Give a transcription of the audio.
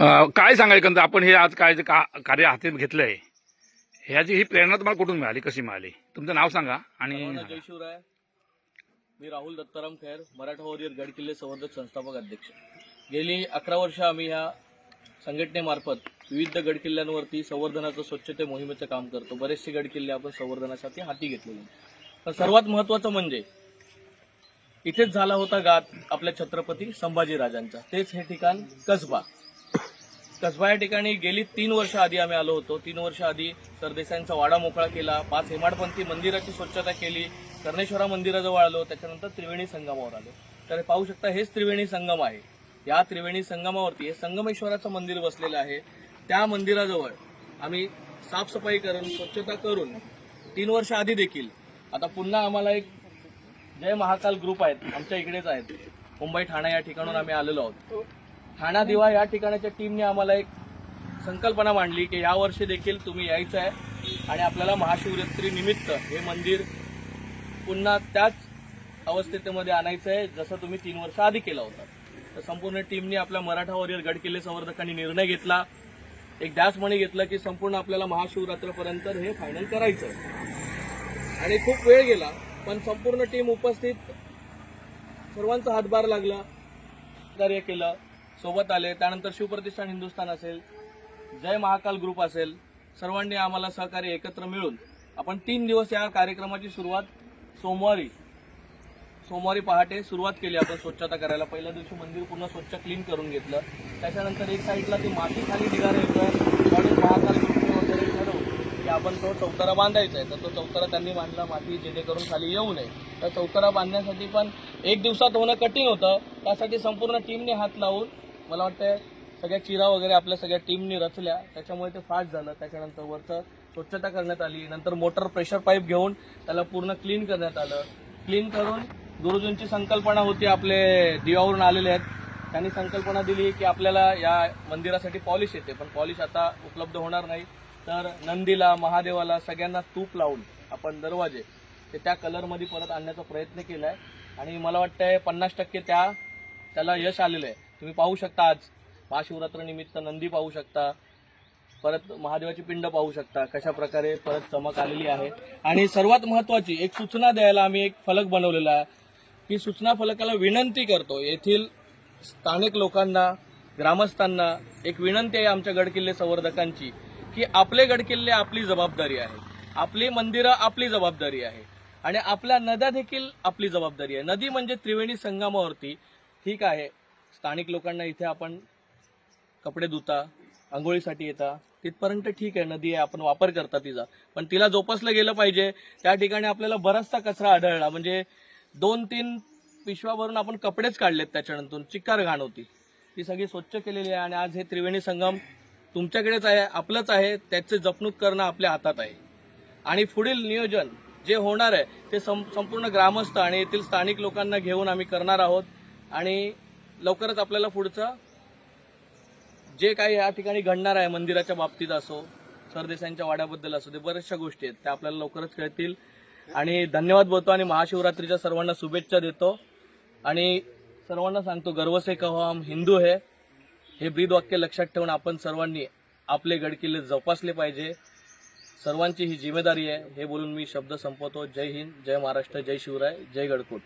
अं, काय सांगाल एकंदर? आपण हे आज काय जे का- कार्य हाती घेतलंय ह्याची ही प्रेरणा तुम्हाला कुठून मिळाली? कशी मिळाली? तुमचं नाव सांगा आणि सर्वांना जय शिवराय. मी राहुल दत्ताराम खैर मराठा वॉरियर गड किल्ले संवर्धक संस्थापक अध्यक्ष. गेली अकरा वर्ष आम्ही ह्या संघटनेमार्फत विविध गड किल्ल्यांवरती संवर्धनाचं स्वच्छते मोहिमेचं काम करतो. बरेचसे गड किल्ले आपण संवर्धनासाठी हाती घेतलेले आहेत. पण सर्वात महत्वाचं म्हणजे इथेच झाला होता गात आपल्या छत्रपती संभाजीराजांचा. तेच हे ठिकाण कसबा. कसबा या ठिकाणी गेली तीन वर्ष आधी आम्ही आलो होतो. तीन वर्ष आधी सरदेसाईंचा वाडा मोकळा केला. पाच हेमाडपंथी मंदिराची स्वच्छता केली. कर्णेश्वरा मंदिराजवळ आलो. त्याच्यानंतर त्रिवेणी संगमावर आलो. तर हे पाहू शकता हेच त्रिवेणी संगम आहे. या त्रिवेणी संगमावरती हे संगमेश्वराचं मंदिर बसलेलं आहे. त्या मंदिराजवळ आम्ही साफसफाई करून स्वच्छता करून तीन वर्ष आधी देखील आता पुन्हा आम्हाला एक जय महाकाल ग्रुप आहेत. आमच्या इकडेच आहेत. मुंबई ठाणा या ठिकाणून आम्ही आलेलो आहोत. ठाणा दिवा या ठिकाणाच्या टीमने आम्हाला एक संकल्पना मांडली की यावर्षी देखील तुम्ही यायचं आहे. आणि आपल्याला महाशिवरात्रीनिमित्त हे मंदिर पुन्हा त्याच अवस्थेमध्ये आणायचं आहे जसं तुम्ही तीन वर्ष आधी केला होता. तर संपूर्ण टीमने आपल्या मराठा वॉरियर गड किल्ले संवर्धकांनी निर्णय घेतला. एक ध्यासमणी घेतलं की संपूर्ण आपल्याला महाशिवरात्रपर्यंत हे फायनल करायचं आहे. आणि खूप वेळ गेला पण संपूर्ण टीम उपस्थित सर्वांचा हातभार लागला कार्य केलं. सोबत आले त्यानंतर शिवप्रतिष्ठान हिंदुस्थान असेल जय महाकाल ग्रुप असेल सर्वांनी आम्हाला सहकार्य एकत्र मिळून आपण तीन दिवस या कार्यक्रमाची सुरुवात सोमवारी सोमवारी पहाटे सुरुवात केली आपण स्वच्छता करायला. पहिल्या दिवशी मंदिर पूर्ण स्वच्छ क्लीन करून घेतलं. त्याच्यानंतर एक साईडला ती माती खाली निघाली म्हणून महाकाल ग्रुपने वगैरे ठरवून की आपण तो चौतारा बांधायचा आहे. तर तो चौतारा त्यांनी बांधला माती जेणेकरून खाली येऊ नये. तर चौतारा बांधण्यासाठी पण एक दिवसात होणं कठीण होतं. त्यासाठी संपूर्ण टीमने हात लावून मला वाटतं सगळ्या चिरा वगैरे आपल्या सगळ्या टीमनी रचल्या. त्याच्यामुळे ते फास्ट झालं. त्याच्यानंतर वरचं स्वच्छता करण्यात आली. नंतर मोटर प्रेशर पाईप घेऊन त्याला पूर्ण क्लीन करण्यात आलं. क्लीन करून गुरुजींची संकल्पना होती आपले दिवावरून आलेले आहेत. त्यांनी संकल्पना दिली की आपल्याला या मंदिरासाठी पॉलिश येते. पण पॉलिश आता उपलब्ध होणार नाही. तर नंदीला महादेवाला सगळ्यांना तूप लावून आपण दरवाजे ते त्या कलरमध्ये परत आणण्याचा प्रयत्न केला आहे आणि मला वाटतंय पन्नास टक्के त्या त्याला यश आलेलं आहे. तुम्ही पाहू शकता आज महाशिवरात्रीनिमित्त नंदी पाहू शकता. परत महादेवाची पिंड पाहू शकता. कशा प्रकारे परत चमक आलेली आहे. आणि सर्वात महत्वाची एक सूचना द्यायला आम्ही एक फलक बनवलेला आहे. की सूचना फलकाला विनंती करतो. येथील स्थानिक लोकांना ग्रामस्थांना एक विनंती आहे आमच्या गडकिल्ले संवर्धकांची की आपले गडकिल्ले आपली जबाबदारी आहे. आपली मंदिरं आपली जबाबदारी आहे. आणि आपल्या नद्या देखील आपली जबाबदारी आहे. नदी म्हणजे त्रिवेणी संगमावरती ठीक आहे. स्थानिक लोकांना इथे आपण कपडे धुता आंघोळीसाठी येता तिथपर्यंत ठीक आहे. नदी आहे आपण वापर करता तिचा. पण तिला जोपासलं गेलं पाहिजे. त्या ठिकाणी आपल्याला बराचसा कचरा आढळला. म्हणजे दोन तीन पिशव्या भरून आपण कपडेच काढलेत त्याच्यानंतर. चिक्कार घाण होती. ती सगळी स्वच्छ केलेली आहे आणि आज हे त्रिवेणी संगम तुमच्याकडेच आहे आपलंच आहे. त्याचे जपणूक करणं आपल्या हातात आहे. आणि पुढील नियोजन जे होणार आहे ते सं संपूर्ण ग्रामस्थ आणि येथील स्थानिक लोकांना घेऊन आम्ही करणार आहोत. आणि लवकरच आपल्याला पुढचं जे काही या ठिकाणी घडणार आहे मंदिराच्या बाबतीत असो सरदेसांच्या वाड्याबद्दल असो ते बऱ्याचशा गोष्टी आहेत. त्या आपल्याला लवकरच कळतील. आणि धन्यवाद बोलतो आणि महाशिवरात्रीच्या सर्वांना शुभेच्छा देतो. आणि सर्वांना सांगतो गर्व से कहो हम हिंदू है. हे ब्रीद वाक्य लक्षात ठेवून आपण सर्वांनी आपले गडकिल्ले जोपासले पाहिजे. सर्वांची ही जिम्मेदारी आहे. हे बोलून मी शब्द संपवतो. जय हिंद जय महाराष्ट्र जय शिवराय जय गडकोट.